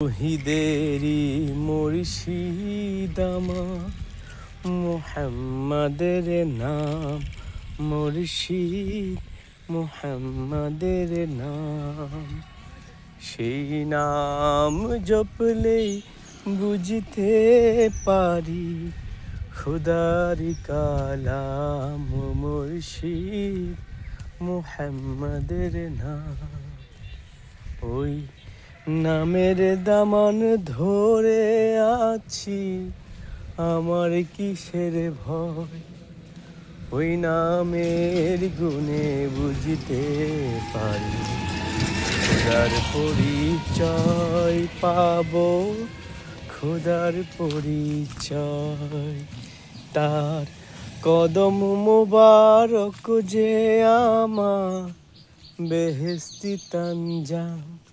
শহীদেরি মুর্শিদামা, মুহাম্মাদের নাম মুর্শিদ, মুহাম্মাদের নাম। সেই নাম জপলেই বুঝতে পারি, খুদারি কালাম মুর্শিদ, মুহাম্মাদের নাম। ওই নামের দামান ধরে আছি, আমার কিসের ভয়? ওই নামের গুণে বুঝতে পারি, খোদার পরিচয় পাবো, খোদার পরিচয়। তার কদম মোবারক যে আমার বেহেস্তি তানজাম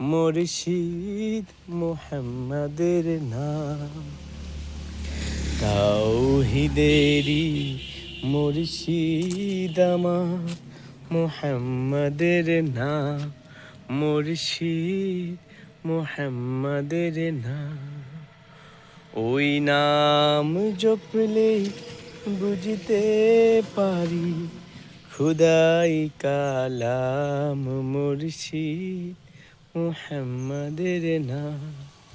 মুর্শিদ মোহাম্মদের নাম। তাওহিদেরি মুর্শিদ আমার, মোহাম্মদের নাম। মুর্শিদ মোহাম্মদের নাম। ওই নাম জপলে বুঝতে পারি, খুদাই কালাম মুর্শিদ মুহাম্মাদের নাম।